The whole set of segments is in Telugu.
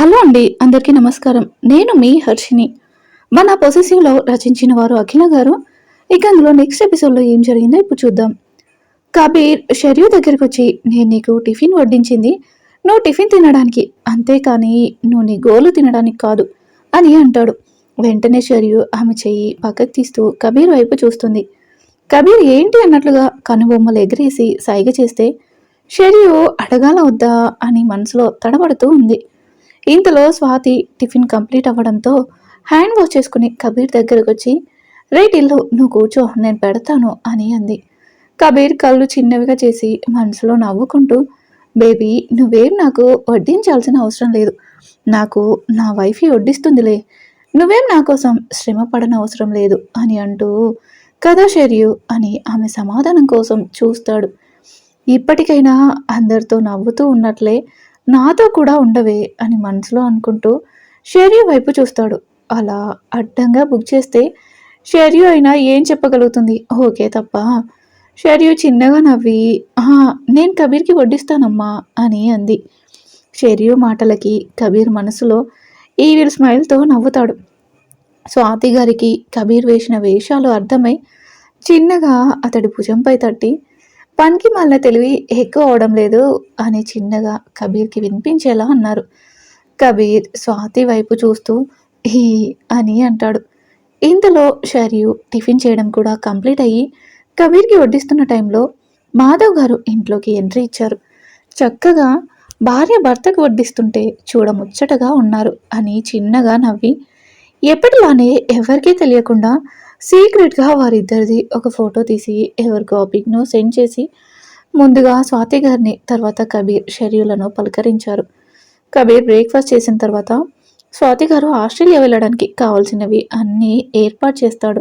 హలో అండి అందరికీ నమస్కారం. నేను మీ హర్షిని మన పొసెసివ్లో రచించిన వారు అఖిల గారు. ఇక అందులో నెక్స్ట్ ఎపిసోడ్లో ఏం జరిగిందో ఇప్పుడు చూద్దాం. కబీర్ షర్యు దగ్గరికి వచ్చి నేను నీకు టిఫిన్ వడ్డించింది. నువ్వు టిఫిన్ తినడానికి. అంతేకాని నువ్వు నీ గోలు తినడానికి కాదు అని అంటాడు. వెంటనే షర్యు ఆమె చెయ్యి పక్కకు తీస్తూ కబీర్ వైపు చూస్తుంది. కబీర్ ఏంటి అన్నట్లుగా కనుబొమ్మలు ఎగిరేసి సైగ చేస్తే షర్యు అడగాల వద్దా? అని మనసులో తడబడుతూ ఉంది. ఇంతలో స్వాతి టిఫిన్ కంప్లీట్ అవ్వడంతో హ్యాండ్ వాష్ చేసుకుని కబీర్ దగ్గరకు వచ్చి రేట్ ఇల్లు నువ్వు కూర్చో నేను పెడతాను అని అంది. కబీర్ కళ్ళు చిన్నవిగా చేసి మనసులో నవ్వుకుంటూ బేబీ నువ్వేం నాకు వడ్డించాల్సిన అవసరం లేదు. నాకు నా వైఫ్ వడ్డిస్తుందిలే. నువ్వేం నా కోసం శ్రమ పడన అవసరం లేదు అని అంటూ కదా షెరియు అని ఆమె సమాధానం కోసం చూస్తాడు. ఇప్పటికైనా అందరితో నవ్వుతూ ఉన్నట్లే నాతో కూడా ఉండవే అని మనసులో అనుకుంటూ షెర్యూ వైపు చూస్తాడు. అలా అడ్డంగా బుక్ చేస్తే షెర్యూ అయినా ఏం చెప్పగలుగుతుంది? ఓకే తప్ప. షెరియు చిన్నగా నవ్వి నేను కబీర్కి వడ్డిస్తానమ్మా అని అంది. షెరియు మాటలకి కబీర్ మనసులో ఈవిల్ స్మైల్తో నవ్వుతాడు. స్వాతి గారికి కబీర్ వేసిన వేషాలు అర్థమై చిన్నగా అతడి భుజంపై తట్టి పనికి మళ్ళీ తెలివి ఎక్కువ అవడం లేదు అని చిన్నగా కబీర్కి వినిపించేలా అన్నారు. కబీర్ స్వాతి వైపు చూస్తూ హీ అని అంటాడు. ఇంతలో షరియు టిఫిన్ చేయడం కూడా కంప్లీట్ అయ్యి కబీర్కి వడ్డిస్తున్న టైంలో మాధవ్ గారు ఇంట్లోకి ఎంట్రీ ఇచ్చారు. చక్కగా భార్య భర్తకు వడ్డిస్తుంటే చూడముచ్చటగా ఉన్నారు అని చిన్నగా నవ్వి ఎప్పటిలానే ఎవరికీ తెలియకుండా సీక్రెట్గా వారిద్దరిది ఒక ఫోటో తీసి ఎవరికో పిక్ను సెండ్ చేసి ముందుగా స్వాతి గారిని తర్వాత కబీర్ షెడ్యూలను పలకరించారు. కబీర్ బ్రేక్ఫాస్ట్ చేసిన తర్వాత స్వాతి గారు ఆస్ట్రేలియా వెళ్ళడానికి కావాల్సినవి అన్నీ ఏర్పాటు చేస్తాడు.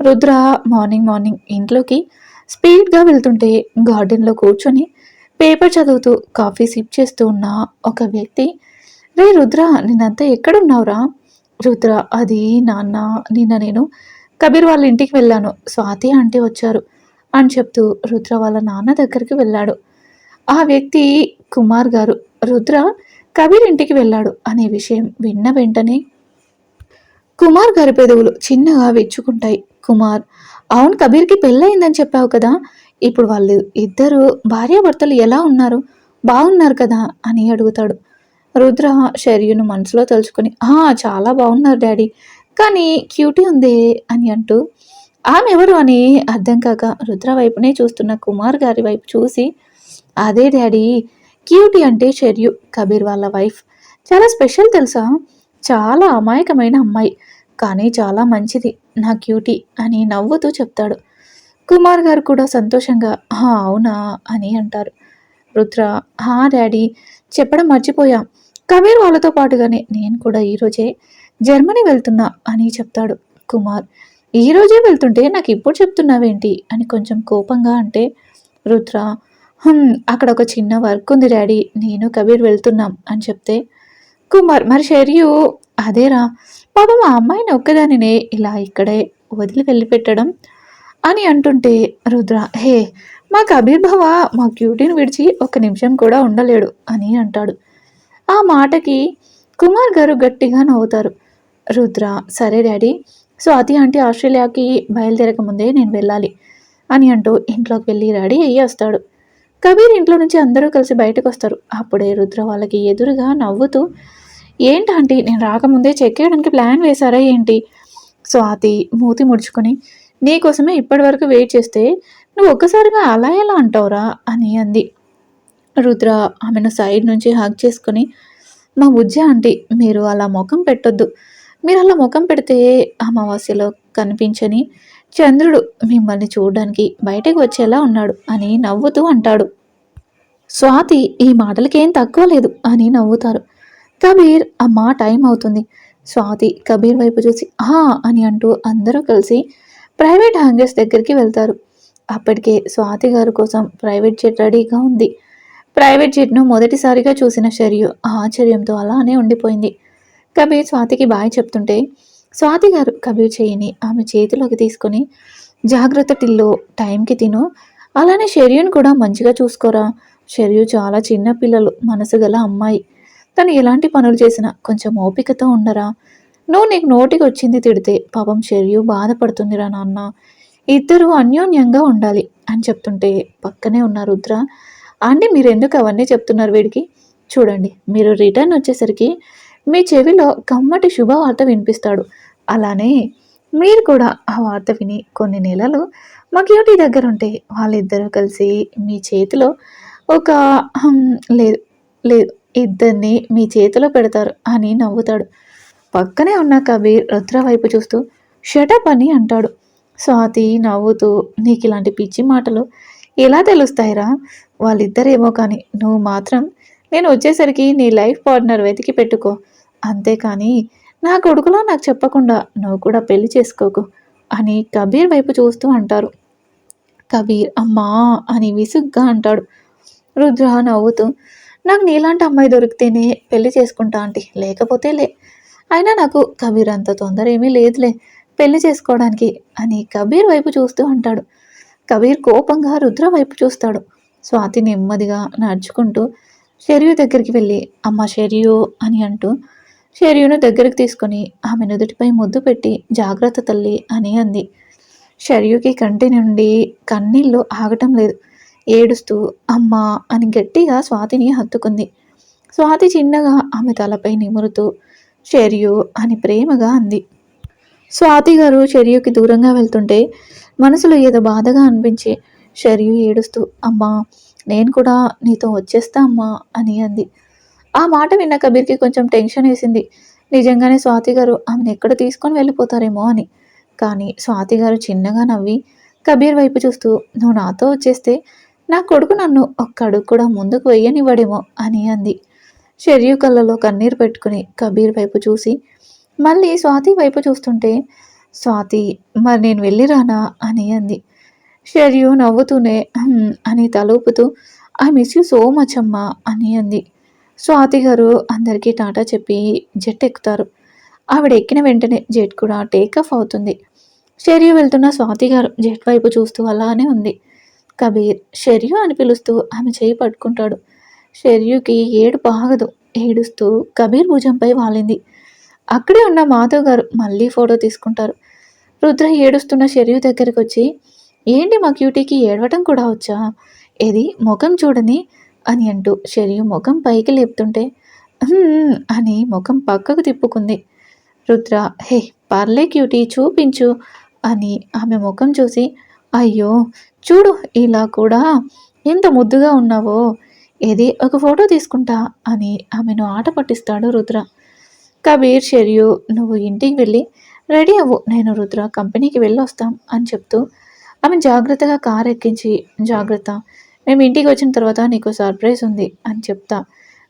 రుద్ర మార్నింగ్ మార్నింగ్ ఇంట్లోకి స్పీడ్గా వెళ్తుంటే గార్డెన్లో కూర్చొని పేపర్ చదువుతూ కాఫీ సిప్ చేస్తూ ఉన్న ఒక వ్యక్తి రే రుద్ర నిన్నంతా ఎక్కడున్నావురా? రుద్ర అది నాన్న నిన్న నేను కబీర్ వాళ్ళ ఇంటికి వెళ్ళాను. స్వాతి ఆంటీ వచ్చారు అని చెప్తూ రుద్ర వాళ్ళ నాన్న దగ్గరికి వెళ్ళాడు. ఆ వ్యక్తి కుమార్ గారు రుద్ర కబీర్ ఇంటికి వెళ్ళాడు అనే విషయం విన్న వెంటనే కుమార్ గారి పెదవులు చిన్నగా విచ్చుకుంటాయి. కుమార్ అవును కబీర్కి పెళ్ళయిందని చెప్పావు కదా ఇప్పుడు వాళ్ళు ఇద్దరు భార్యాభర్తలు ఎలా ఉన్నారు? బాగున్నారు కదా అని అడుగుతాడు. రుద్ర శర్యును మనసులో తలుచుకొని "ఆ, చాలా బాగున్నారు డాడీ. కానీ క్యూటీ ఉందే అని అంటూ ఆమె ఎవరు అని అర్థం కాక రుద్ర వైపునే చూస్తున్న కుమార్ గారి వైపు చూసి అదే డాడీ క్యూటీ అంటే షెర్యు కబీర్ వాళ్ళ వైఫ్. చాలా స్పెషల్ తెలుసా? చాలా అమాయకమైన అమ్మాయి కానీ చాలా మంచిది నా క్యూటీ అని నవ్వుతూ చెప్తాడు. కుమార్ గారు కూడా సంతోషంగా అవునా అని అంటారు. రుద్ర హా డాడీ చెప్పడం మర్చిపోయాం. కబీర్ వాళ్ళతో పాటుగానే నేను కూడా ఈరోజే జర్మనీ వెళ్తున్నా అని చెప్తాడు కుమార్. ఈ రోజే వెళ్తుంటే నాకు ఇప్పుడు చెప్తున్నావేంటి? అని కొంచెం కోపంగా అంటే రుద్ర అక్కడ ఒక చిన్న వర్క్ ఉంది డాడీ నేను కబీర్ వెళ్తున్నాం అని చెప్తే కుమార్ మరి షెరియు అదేరా పాపం ఆ అమ్మాయిని ఒక్కదానినే ఇలా ఇక్కడే వదిలి వెళ్ళిపెట్టడం అని అంటుంటే రుద్ర హే మా కబీర్ భవ మా క్యూటీని విడిచి ఒక నిమిషం కూడా ఉండలేడు అని అంటాడు. ఆ మాటకి కుమార్ గారు గట్టిగా నవ్వుతారు. రుద్ర సరే డాడీ. స్వాతి ఆంటీ ఆస్ట్రేలియాకి బయలుదేరక ముందే నేను వెళ్ళాలి అని అంటూ ఇంట్లోకి వెళ్ళి రెడీ అయ్యి వస్తాడు. కబీర్ ఇంట్లో నుంచి అందరూ కలిసి బయటకు వస్తారు అప్పుడే రుద్ర వాళ్ళకి ఎదురుగా నవ్వుతూ ఏంటంటే నేను రాకముందే చెక్ చేయడానికి ప్లాన్ వేశారా ఏంటి? స్వాతి మూతి ముడుచుకొని నీకోసమే ఇప్పటి వరకు వెయిట్ చేస్తే నువ్వు ఒక్కసారిగా అలా ఎలా అంటావురా? అని అంది. రుద్ర ఆమెను సైడ్ నుంచి హగ్ చేసుకొని మా బుజ్జ ఆంటీ మీరు అలా ముఖం పెట్టొద్దు. మీరు అలా ముఖం పెడితే అమావాస్యలో కనిపించని చంద్రుడు మిమ్మల్ని చూడడానికి బయటకు వచ్చేలా ఉన్నాడు అని నవ్వుతూ అంటాడు. స్వాతి ఈ మాటలకేం తక్కువ లేదు అని నవ్వుతారు. కబీర్ అమ్మా టైం అవుతుంది. స్వాతి కబీర్ వైపు చూసి హా అని అంటూ అందరూ కలిసి ప్రైవేట్ హ్యాంగర్స్ దగ్గరికి వెళ్తారు. అప్పటికే స్వాతి గారి కోసం ప్రైవేట్ జెట్ రెడీగా ఉంది. ప్రైవేట్ జెట్ను మొదటిసారిగా చూసిన షర్యు ఆశ్చర్యంతో అలానే ఉండిపోయింది. కబీర్ స్వాతికి బాయ్ చెప్తుంటే స్వాతి గారు కబీర్ చేయని ఆమె చేతిలోకి తీసుకొని జాగ్రత్త టిల్లో టైంకి తిను. అలానే షెర్యూని కూడా మంచిగా చూసుకోరా. షెర్యు చాలా చిన్న పిల్లలు మనసు గల అమ్మాయి. తను ఎలాంటి పనులు చేసినా కొంచెం ఓపికతో ఉండరా. నువ్వు నీకు నోటికి వచ్చింది తిడితే పాపం షెరియు బాధపడుతుందిరా నాన్న. ఇద్దరు అన్యోన్యంగా ఉండాలి అని చెప్తుంటే పక్కనే ఉన్న రుద్ర ఆంటీ మీరు ఎందుకు అవన్నీ చెప్తున్నారు వీడికి? చూడండి మీరు రిటర్న్ వచ్చేసరికి మీ చెవిలో కమ్మటి శుభవార్త వినిపిస్తాడు. అలానే మీరు కూడా ఆ వార్త విని కొన్ని నెలలు మా క్యూటీ దగ్గర ఉంటే వాళ్ళిద్దరూ కలిసి మీ చేతిలో ఒక లేదు లేదు ఇద్దరిని మీ చేతిలో పెడతారు అని నవ్వుతాడు. పక్కనే ఉన్న కబీర్ రుద్ర వైపు చూస్తూ షటప్ అని అంటాడు. స్వాతి నవ్వుతూ నీకు ఇలాంటి పిచ్చి మాటలు ఎలా తెలుస్తాయిరా? వాళ్ళిద్దరేమో కానీ నువ్వు మాత్రం నేను వచ్చేసరికి నీ లైఫ్ పార్ట్నర్ వెతికి పెట్టుకో. అంతేకాని నా కొడుకులో నాకు చెప్పకుండా నువ్వు కూడా పెళ్ళి చేసుకోకు అని కబీర్ వైపు చూస్తూ అంటారు. కబీర్ అమ్మా అని విసుగ్గా అంటాడు. రుద్ర నవ్వుతూ నాకు నీలాంటి అమ్మాయి దొరికితేనే పెళ్ళి చేసుకుంటా ఆంటీ లేకపోతే లే. అయినా నాకు కబీర్ అంత తొందర ఏమీ లేదులే పెళ్ళి చేసుకోవడానికి అని కబీర్ వైపు చూస్తూ అంటాడు. కబీర్ కోపంగా రుద్ర వైపు చూస్తాడు. స్వాతి నెమ్మదిగా నడుచుకుంటూ షెరియు దగ్గరికి వెళ్ళి అమ్మ షెరియు అని అంటూ శర్యును దగ్గరికి తీసుకొని ఆమె నుదుటిపై ముద్దు పెట్టి జాగ్రత్త తల్లి అని అంది. శర్యుకి కంటి నుండి కన్నీళ్ళు ఆగటం లేదు. ఏడుస్తూ అమ్మా అని గట్టిగా స్వాతిని హత్తుకుంది. స్వాతి చిన్నగా ఆమె తలపై నిమురుతూ శర్యు అని ప్రేమగా అంది. స్వాతి గారు శర్యుకి దూరంగా వెళ్తుంటే మనసులో ఏదో బాధగా అనిపించి శర్యు ఏడుస్తూ అమ్మా నేను కూడా నీతో వచ్చేస్తా అమ్మా అని అంది. ఆ మాట విన్న కబీర్కి కొంచెం టెన్షన్ వేసింది. నిజంగానే స్వాతి గారు ఆమెను ఎక్కడ తీసుకొని వెళ్ళిపోతారేమో అని. కానీ స్వాతి గారు చిన్నగా నవ్వి కబీర్ వైపు చూస్తూ నువ్వు నాతో వచ్చేస్తే నా కొడుకు నన్ను ఒక్కడుగు కూడా ముందుకు వెయ్యనివ్వడేమో అని అంది. షెరియు కళ్ళలో కన్నీరు పెట్టుకుని కబీర్ వైపు చూసి మళ్ళీ స్వాతి వైపు చూస్తుంటే స్వాతి మరి నేను వెళ్ళిరానా అని అంది. షెర్యూ నవ్వుతూనే అని తలూపుతూ I miss you so much అమ్మా అని అంది. స్వాతి గారు అందరికీ టాటా చెప్పి జెట్ ఎక్కుతారు ఆవిడ ఎక్కిన వెంటనే జెట్ కూడా టేక్ అవుతుంది. షెరియు వెళ్తున్న స్వాతి గారు జెట్ వైపు చూస్తూ అలానే ఉంది. కబీర్ షెరియు అని పిలుస్తూ ఆమె చేయి పట్టుకుంటాడు. షెరియుకి ఏడు బాగదు ఏడుస్తూ కబీర్ భుజంపై వాలింది. అక్కడే ఉన్న మాధవ్ గారు మళ్ళీ ఫోటో తీసుకుంటారు. రుద్ర ఏడుస్తున్న షెరియు దగ్గరికి వచ్చి ఏంటి మా క్యూటీకి ఏడవటం కూడా వచ్చా? ఏది ముఖం చూడని అని అంటూ షెరియు ముఖం పైకి లేపుతుంటే అని ముఖం పక్కకు తిప్పుకుంది. రుద్ర హే పర్లే క్యూటీ చూపించు అని ఆమె ముఖం చూసి అయ్యో చూడు ఇలా కూడా ఎంత ముద్దుగా ఉన్నావో. ఏది ఒక ఫోటో తీసుకుంటా అని ఆమెను ఆట పట్టిస్తాడు రుద్ర. కబీర్ షెరియు నువ్వు ఇంటికి వెళ్ళి రెడీ అవ్వు. నేను రుద్ర కంపెనీకి వెళ్ళొస్తాం అని చెప్తూ ఆమె జాగ్రత్తగా కారు ఎక్కించి జాగ్రత్త మేము ఇంటికి వచ్చిన తర్వాత నీకు సర్ప్రైజ్ ఉంది అని చెప్తా.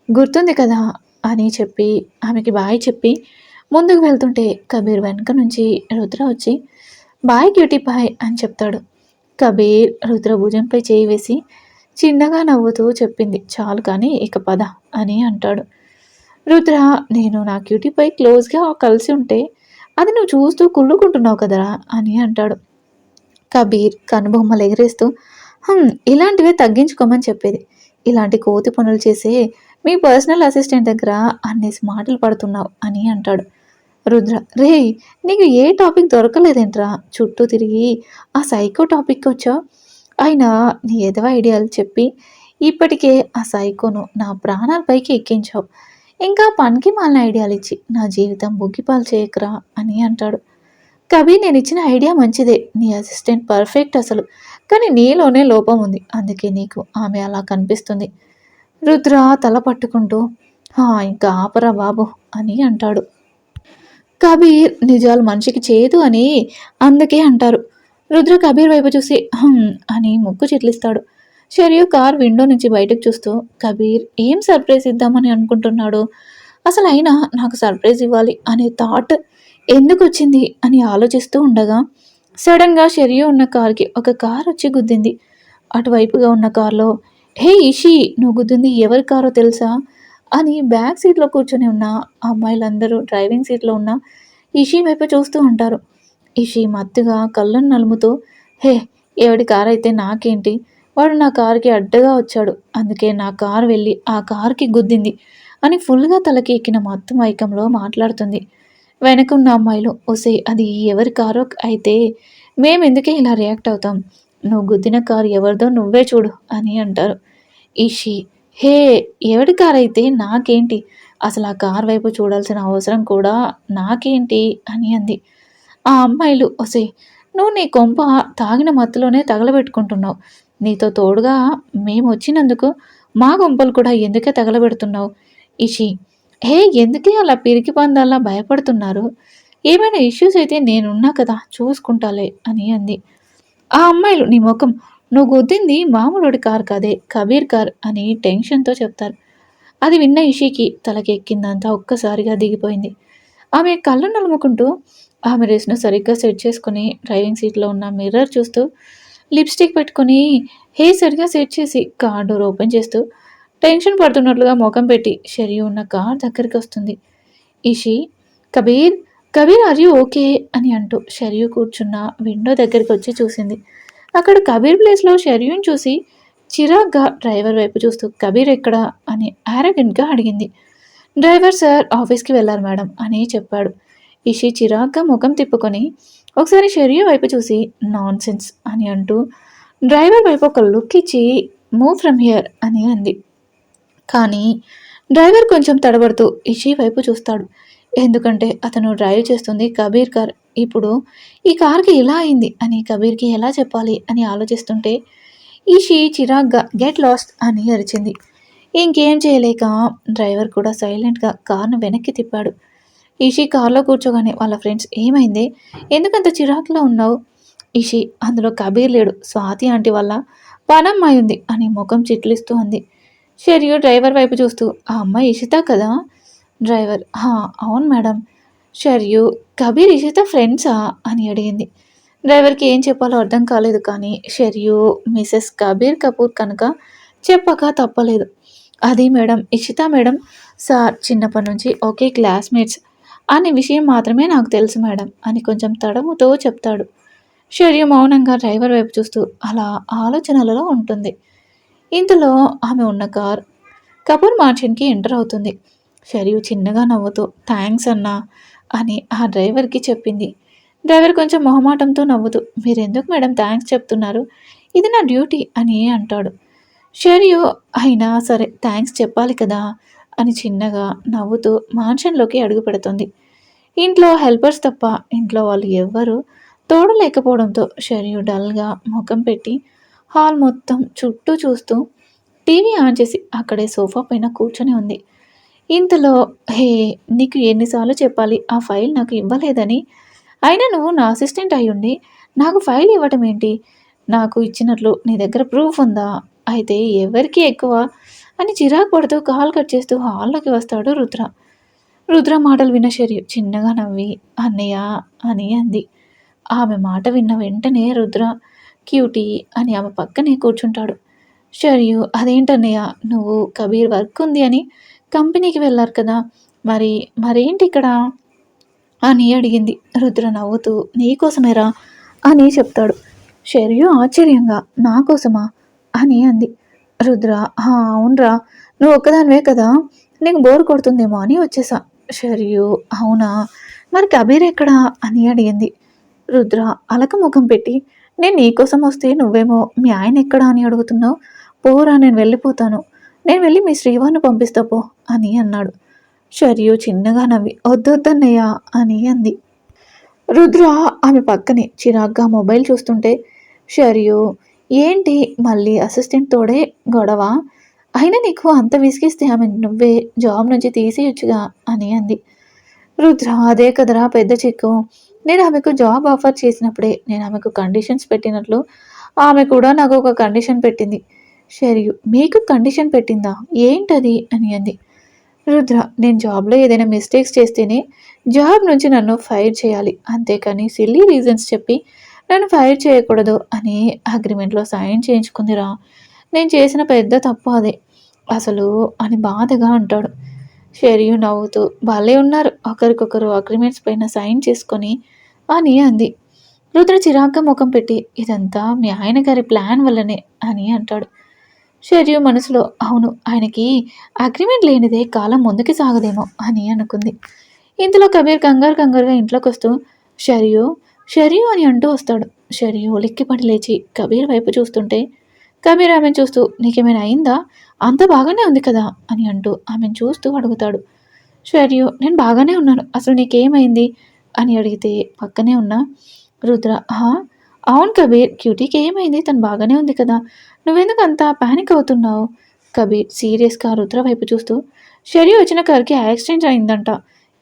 గుర్తుంది కదా అని చెప్పి ఆమెకి బాయ్ చెప్పి ముందుకు వెళ్తుంటే కబీర్ వెనక నుంచి రుద్ర వచ్చి బాయ్ క్యూటీ బాయ్ అని చెప్తాడు. కబీర్ రుద్ర భుజంపై చేయి వేసి చిన్నగా నవ్వుతూ చెప్పింది చాలు కానీ ఇక పద అని అంటాడు. రుద్ర నేను నా క్యూటీపై క్లోజ్గా కలిసి ఉంటే అది నువ్వు చూస్తూ కుళ్ళుకుంటున్నావు కదరా అని అంటాడు. కబీర్ కనుబొమ్మలు ఎగరేస్తూ ఇలాంటివే తగ్గించుకోమని చెప్పేది. ఇలాంటి కోతి పనులు చేసే మీ పర్సనల్ అసిస్టెంట్ దగ్గర అన్నేసి మాటలు పడుతున్నావు అని అంటాడు. రుద్ర రే నీకు ఏ టాపిక్ దొరకలేదేంట్రా? చుట్టూ తిరిగి ఆ సైకో టాపిక్కి వచ్చావు? అయినా నీ ఎదవ ఐడియాలు చెప్పి ఇప్పటికే ఆ సైకోను నా ప్రాణాల పైకి ఎక్కించావు. ఇంకా పనికి మాలిన ఐడియాలు ఇచ్చి నా జీవితం బుగ్గిపాలు చేయకరా అని అంటాడు. కబీర్ నేను ఇచ్చిన ఐడియా మంచిదే. నీ అసిస్టెంట్ పర్ఫెక్ట్ అసలు. కానీ నీలోనే లోపం ఉంది. అందుకే నీకు ఆమె అలా కనిపిస్తుంది. రుద్ర తల పట్టుకుంటూ "హా, ఇంకా ఆపరా బాబు అని అంటాడు. కబీర్ నిజాలు మనిషికి చేదు అని అందుకే అంటారు. రుద్ర కబీర్ వైపు చూసి అని ముక్కు చిట్లిస్తాడు. షరియు కార్ విండో నుంచి బయటకు చూస్తూ కబీర్ ఏం సర్ప్రైజ్ ఇద్దామని అనుకుంటున్నాడు? అసలు అయినా నాకు సర్ప్రైజ్ ఇవ్వాలి అనే థాట్ ఎందుకు వచ్చింది అని ఆలోచిస్తూ ఉండగా సడన్గా షరియు ఉన్న కార్కి ఒక కార్ వచ్చి గుద్దింది. అటువైపుగా ఉన్న కార్లో హే ఇషి నువ్వు గుద్దింది ఎవరి కారో తెలుసా? అని బ్యాక్ సీట్లో కూర్చొని ఉన్న అమ్మాయిలందరూ డ్రైవింగ్ సీట్లో ఉన్న ఇషి వైపు చూస్తూ ఉంటారు. ఇషి మత్తుగా కళ్ళను నలుముతూ హే ఎవడి కార్ అయితే నాకేంటి? వాడు నా కారుకి అడ్డగా వచ్చాడు. అందుకే నా కారు వెళ్ళి ఆ కారుకి గుద్దింది అని ఫుల్గా తలకి ఎక్కిన మత్తు మైకంలో మాట్లాడుతుంది. వెనకున్న అమ్మాయిలు ఒసే అది ఎవరి కారో అయితే మేమెందుకే ఇలా రియాక్ట్ అవుతాం? నువ్వు గుద్దిన కారు ఎవరిదో నువ్వే చూడు అని అంటారు. ఇషి హే ఎవడి కార్ అయితే? నాకేంటి? అసలు ఆ కార్ వైపు చూడాల్సిన అవసరం కూడా నాకేంటి? అని అంది. ఆ అమ్మాయిలు ఒసే నువ్వు నీ కొంప తాగిన మత్తులోనే తగలబెట్టుకుంటున్నావు. నీతో తోడుగా మేము వచ్చినందుకు మా కొంపలు కూడా ఎందుకే తగలబెడుతున్నావు? ఇషి హే ఎందుకే అలా పిరికి పందాలా భయపడుతున్నారు? ఏమైనా ఇష్యూస్ అయితే నేనున్నా కదా చూసుకుంటాలే అని అంది. ఆ అమ్మాయిలు నీ ముఖం నువ్వు గుద్దింది మామూలుడి కార్ కాదే కబీర్ కార్ అని టెన్షన్తో చెప్తారు. అది విన్న ఇషికి తలకెక్కిందంతా ఒక్కసారిగా దిగిపోయింది. ఆమె కళ్ళు నలుముకుంటూ ఆమె రేస్ను సరిగ్గా సెట్ చేసుకుని డ్రైవింగ్ సీట్లో ఉన్న మిర్రర్ చూస్తూ లిప్స్టిక్ పెట్టుకొని హే సరిగ్గా సెట్ చేసి కార్ డోర్ ఓపెన్ చేస్తూ టెన్షన్ పడుతున్నట్లుగా ముఖం పెట్టి షరీ ఉన్న కార్ దగ్గరికి వస్తుంది. Ishi Kabir Kabir are you okay అని అంటూ షరియు కూర్చున్న విండో దగ్గరికి వచ్చి చూసింది. అక్కడ కబీర్ ప్లేస్లో షరియుని చూసి చిరాగ్గా డ్రైవర్ వైపు చూస్తూ కబీర్ ఎక్కడా? అని యారగెంట్గా అడిగింది. డ్రైవర్ సార్ ఆఫీస్కి వెళ్ళారు మేడం అని చెప్పాడు. ఇషి చిరాగ్గా ముఖం తిప్పుకొని ఒకసారి షరియు వైపు చూసి నాన్ సెన్స్ అని అంటూ డ్రైవర్ వైపు ఒక లుక్ ఇచ్చి మూవ్ ఫ్రమ్ హియర్ అని అంది. కానీ డ్రైవర్ కొంచెం తడబడుతూ ఇషి వైపు చూస్తాడు. ఎందుకంటే అతను డ్రైవ్ చేస్తుంది కబీర్ కార్. ఇప్పుడు ఈ కార్కి ఇలా అయింది అని కబీర్కి ఎలా చెప్పాలి అని ఆలోచిస్తుంటే ఈషి చిరాగ్గా గెట్ లాస్ట్ అని అరిచింది. ఇంకేం చేయలేక డ్రైవర్ కూడా సైలెంట్గా కార్ను వెనక్కి తిప్పాడు. ఈషి కార్లో కూర్చోగానే వాళ్ళ ఫ్రెండ్స్ ఏమైంది? ఎందుకంత చిరాకులో ఉన్నావు? ఈషి అందులో కబీర్ లేడు స్వాతి ఆంటీ వల్ల పనమ్మాయి ఉంది అని ముఖం చిట్లిస్తూ అంది. షెరియు డ్రైవర్ వైపు చూస్తూ ఆ అమ్మాయి ఇషిత కదా? డ్రైవర్ హా అవును మేడం. షర్యు కబీర్ ఇషిత ఫ్రెండ్సా? అని అడిగింది. డ్రైవర్కి ఏం చెప్పాలో అర్థం కాలేదు కానీ షర్యు మిసెస్ కబీర్ కపూర్ కనుక చెప్పక తప్పలేదు. అది మేడం ఇషిత మేడం సార్ చిన్నప్పటి నుంచి ఒకే క్లాస్మేట్స్. అనే విషయం మాత్రమే నాకు తెలుసు మేడం అని కొంచెం తడముతో చెప్తాడు. షర్యు మౌనంగా డ్రైవర్ వైపు చూస్తూ అలా ఆలోచనలలో ఉంటుంది. ఇంతలో ఆమె ఉన్న కార్ కపూర్ మార్షన్కి ఎంటర్ అవుతుంది. షరియు చిన్నగా నవ్వుతూ థ్యాంక్స్ అన్నా అని ఆ డ్రైవర్కి చెప్పింది. డ్రైవర్ కొంచెం మొహమాటంతో నవ్వుతూ మీరెందుకు మేడం థ్యాంక్స్ చెప్తున్నారు? ఇది నా డ్యూటీ అని అంటాడు. షరియు అయినా సరే థ్యాంక్స్ చెప్పాలి కదా అని చిన్నగా నవ్వుతూ మాన్షన్లోకి అడుగు పెడుతుంది. ఇంట్లో హెల్పర్స్ తప్ప ఇంట్లో వాళ్ళు ఎవ్వరూ తోడు లేకపోవడంతో షరియు డల్గా ముఖం పెట్టి హాల్ మొత్తం చుట్టూ చూస్తూ టీవీ ఆన్ చేసి అక్కడే సోఫా పైన కూర్చొని ఉంది. ఇంతలో హే నీకు ఎన్నిసార్లు చెప్పాలి ఆ ఫైల్ నాకు ఇవ్వలేదని. అయినా నువ్వు నా అసిస్టెంట్ అయ్యుండి నాకు ఫైల్ ఇవ్వటం ఏంటి? నాకు ఇచ్చినట్లు నీ దగ్గర ప్రూఫ్ ఉందా? అయితే ఎవరికి ఎక్కువ? అని చిరాకు పడుతూ కాల్ కట్ చేస్తూ హాల్లోకి వస్తాడు రుద్ర. రుద్ర మాటలు విన్న శర్యు చిన్నగా నవ్వి అన్నయ్య అని అంది. ఆమె మాట విన్న వెంటనే రుద్ర క్యూటీ అని ఆమె పక్కనే కూర్చుంటాడు. షర్యు అదేంటన్నయ్య నువ్వు కబీర్ వర్క్ ఉంది అని కంపెనీకి వెళ్ళారు కదా మరి మరేంటి ఇక్కడ? అని అడిగింది. రుద్ర నవ్వుతూ నీకోసమేరా? అని చెప్తాడు. షర్యు ఆశ్చర్యంగా నా కోసమా అని అంది. రుద్ర అవునరా నువ్వు ఒక్కదానివే కదా నీకు బోర్ కొడుతుందేమో అని వచ్చేసా. షర్యు అవునా మరి కబీర్ ఎక్కడా? అని అడిగింది. రుద్ర అలక ముఖం పెట్టి నేను నీకోసం వస్తే నువ్వేమో మీ ఆయన ఎక్కడా అని అడుగుతున్నావు? పోరా నేను వెళ్ళిపోతాను. నేను వెళ్ళి మీ శ్రీవారిని పంపిస్తా పో అని అన్నాడు. షర్యు చిన్నగా నవ్వి వద్దొద్దన్నయ్యా అని అంది. రుద్ర ఆమె పక్కనే చిరాగ్గా మొబైల్ చూస్తుంటే షర్యు ఏంటి మళ్ళీ అసిస్టెంట్ తోడే గొడవ? అయినా నీకు అంత విసిగిస్తే ఆమె నువ్వే జాబ్ నుంచి తీసేయొచ్చుగా అని అంది. రుద్ర అదే కదరా పెద్ద చిక్కు. నేను ఆమెకు జాబ్ ఆఫర్ చేసినప్పుడే నేను ఆమెకు కండిషన్స్ పెట్టినట్లు ఆమె కూడా నాకు ఒక కండిషన్ పెట్టింది. షరియు మీకు కండిషన్ పెట్టిందా? ఏంటది? అని అంది. రుద్ర నేను జాబ్లో ఏదైనా మిస్టేక్స్ చేస్తేనే జాబ్ నుంచి నన్ను ఫైర్ చేయాలి. అంతేకాని సిల్లీ రీజన్స్ చెప్పి నన్ను ఫైర్ చేయకూడదు అని అగ్రిమెంట్లో సైన్ చేయించుకుందిరా. నేను చేసిన పెద్ద తప్పు అదే. అసలు అని బాధగా అంటాడు. షెరియు నవ్వుతూ భలే ఉన్నారు. ఒకరికొకరు అగ్రిమెంట్స్ పైన సైన్ చేసుకొని అని అంది. రుద్ర చిరాగ్గా ముఖం పెట్టి ఇదంతా మీ ఆయన గారి ప్లాన్ వల్లనే అని అంటాడు. షెరియు మనసులో అవును ఆయనకి అగ్రిమెంట్ లేనిదే కాలం ముందుకి సాగదేమో అని అనుకుంది. ఇంతలో కబీర్ కంగారు కంగారుగా ఇంట్లోకి వస్తూ షరియు షరియు అని అంటూ వస్తాడు. షరియు ఉలిక్కిపడి లేచి కబీర్ వైపు చూస్తుంటే కబీర్ ఆమెను చూస్తూ నీకేమైనా అయిందా? అంత బాగానే ఉంది కదా అని అంటూ ఆమెను చూస్తూ అడుగుతాడు. షరియు నేను బాగానే ఉన్నాను. అసలు నీకేమైంది? అని అడిగితే పక్కనే ఉన్న రుద్ర హా అవును కబీర్ క్యూటీకి ఏమైంది? తను బాగానే ఉంది కదా. నువ్వెందుకు అంత పానిక్ అవుతున్నావు? కబీర్ సీరియస్గా రుద్ర వైపు చూస్తూ షరియు వచ్చిన కార్కి యాక్సిడెంట్ అయిందంట.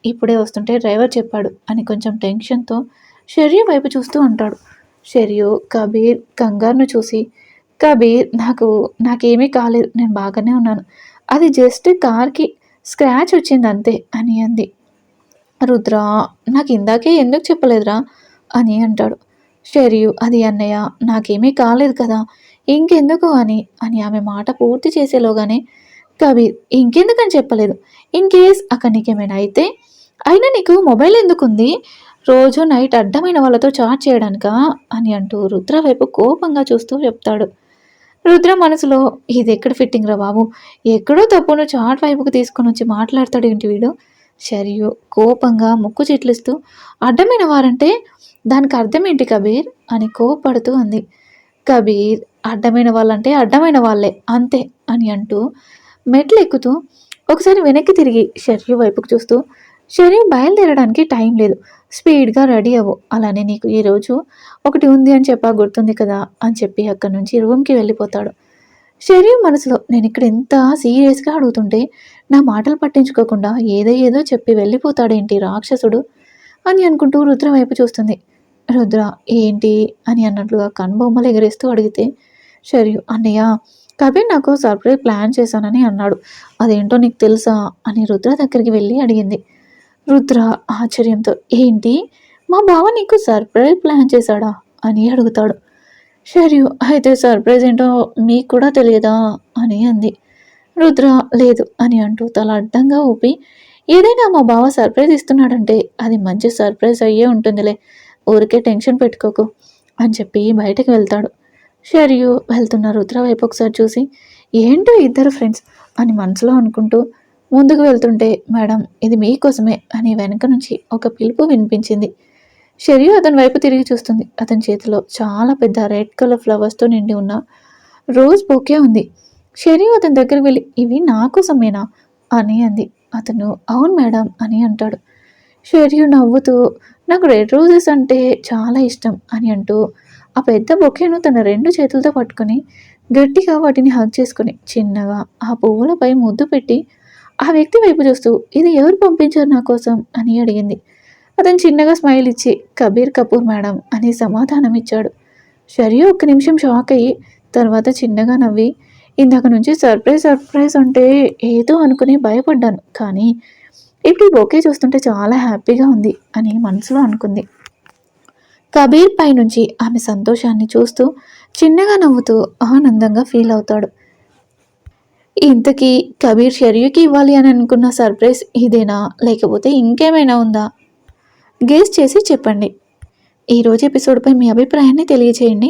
ఇప్పుడే వస్తుంటే డ్రైవర్ చెప్పాడు అని కొంచెం టెన్షన్తో షరియు వైపు చూస్తూ అంటాడు షరియు కబీర్ కంగారును చూసి కబీర్ నాకు నాకేమీ కాలేదు. నేను బాగానే ఉన్నాను. అది జస్ట్ కార్కి స్క్రాచ్ వచ్చింది అంతే అని అంది. రుద్ర నాకు ఇందాకే ఎందుకు చెప్పలేదురా? అని అంటాడు. షెరియు అది అన్నయ్య నాకేమీ కాలేదు కదా. ఇంకెందుకు అని అని ఆమె మాట పూర్తి చేసేలోగానే కబీర్ ఇంకెందుకని చెప్పలేదు. ఇన్ కేస్ అక్కడ నీకేమైనా అయితే అయినా నీకు మొబైల్ ఎందుకుంది? రోజు నైట్ అడ్డమైన వాళ్ళతో చాట్ చేయడానికా? అని అంటూ రుద్ర వైపు కోపంగా చూస్తూ చెప్తాడు. రుద్ర మనసులో ఇది ఎక్కడ ఫిట్టింగ్ రా బాబు? ఎక్కడో తప్పును చాట్ వైపుకు తీసుకొని వచ్చి మాట్లాడతాడు ఏంటి వీడు? షరియు కోపంగా ముక్కు చిట్లుస్తూ అడ్డమైన వారంటే దానికి అర్థం ఏంటి కబీర్? అని కోపడుతూ అంది. కబీర్ అడ్డమైన వాళ్ళంటే అడ్డమైన వాళ్ళే అంతే అని అంటూ మెట్లు ఎక్కుతూ ఒకసారి వెనక్కి తిరిగి షర్యు వైపుకు చూస్తూ షర్యు బయలుదేరడానికి టైం లేదు. స్పీడ్గా రెడీ అవ్వు. అలానే నీకు ఈరోజు ఒకటి ఉంది అని చెప్పా గుర్తుంది కదా అని చెప్పి అక్కడి నుంచి రూమ్కి వెళ్ళిపోతాడు. షర్యు మనసులో నేను ఇక్కడ ఎంత సీరియస్గా అడుగుతుంటే నా మాటలు పట్టించుకోకుండా ఏదో ఏదో చెప్పి వెళ్ళిపోతాడేంటి రాక్షసుడు అని అనుకుంటూ రుద్ర వైపు చూస్తుంది. రుద్ర ఏంటి? అని అన్నట్లుగా కనుబొమ్మలు ఎగరేస్తూ అడిగితే షర్యు అన్నయ్య కబీర్ నాకు సర్ప్రైజ్ ప్లాన్ చేశానని అన్నాడు. అదేంటో నీకు తెలుసా? అని రుద్ర దగ్గరికి వెళ్ళి అడిగింది. రుద్ర ఆశ్చర్యంతో ఏంటి? మా బావ నీకు సర్ప్రైజ్ ప్లాన్ చేశాడా? అని అడుగుతాడు. షర్యు అయితే సర్ప్రైజ్ ఏంటో మీకు కూడా తెలియదా? అని అంది. రుద్ర లేదు అని అంటూ తల అడ్డంగా ఊపి ఏదైనా మా బావ సర్ప్రైజ్ ఇస్తున్నాడంటే అది మంచి సర్ప్రైజ్ అయ్యే ఉంటుందిలే. ఊరికే టెన్షన్ పెట్టుకోకు అని చెప్పి బయటకు వెళ్తాడు. షరియు వెళ్తున్న రుద్ర వైపు ఒకసారి చూసి ఏంటో ఇద్దరు ఫ్రెండ్స్ అని మనసులో అనుకుంటూ ముందుకు వెళ్తుంటే మేడం ఇది మీకోసమే అని వెనక నుంచి ఒక పిలుపు వినిపించింది. షరియు అతని వైపు తిరిగి చూస్తుంది. అతని చేతిలో చాలా పెద్ద రెడ్ కలర్ ఫ్లవర్స్తో నిండి ఉన్న రోజ్ బొకే ఉంది. షెరీ అతని దగ్గర వెళ్ళి ఇవి నా కోసమేనా అని అంది. అతను అవును మేడం అని అంటాడు. షరియు నవ్వుతూ నాకు రెడ్ రోజెస్ అంటే చాలా ఇష్టం అని అంటూ ఆ పెద్ద బొకేను తన రెండు చేతులతో పట్టుకొని గట్టిగా వాటిని హగ్ చేసుకొని చిన్నగా ఆ పువ్వులపై ముద్దు పెట్టి ఆ వ్యక్తి వైపు చూస్తూ ఇది ఎవరు పంపించారు నా కోసం? అని అడిగింది. అతను చిన్నగా స్మైల్ ఇచ్చి కబీర్ కపూర్ మేడం అని సమాధానం ఇచ్చాడు షరియు ఒక్క నిమిషం షాక్ అయ్యి తర్వాత చిన్నగా నవ్వి ఇందాక నుంచి సర్ప్రైజ్ సర్ప్రైజ్ అంటే ఏదో అనుకుని భయపడ్డాను. కానీ ఇప్పుడు ఈ బొకే చూస్తుంటే చాలా హ్యాపీగా ఉంది అని మనసులో అనుకుంది. కబీర్ పై నుంచి ఆమె సంతోషాన్ని చూస్తూ చిన్నగా నవ్వుతూ ఆనందంగా ఫీల్ అవుతాడు. ఇంతకీ కబీర్ షర్యూకి ఇవ్వాలి అని అనుకున్న సర్ప్రైజ్ ఇదేనా? లేకపోతే ఇంకేమైనా ఉందా? గేస్ చేసి చెప్పండి. ఈరోజు ఎపిసోడ్పై మీ అభిప్రాయాన్ని తెలియచేయండి.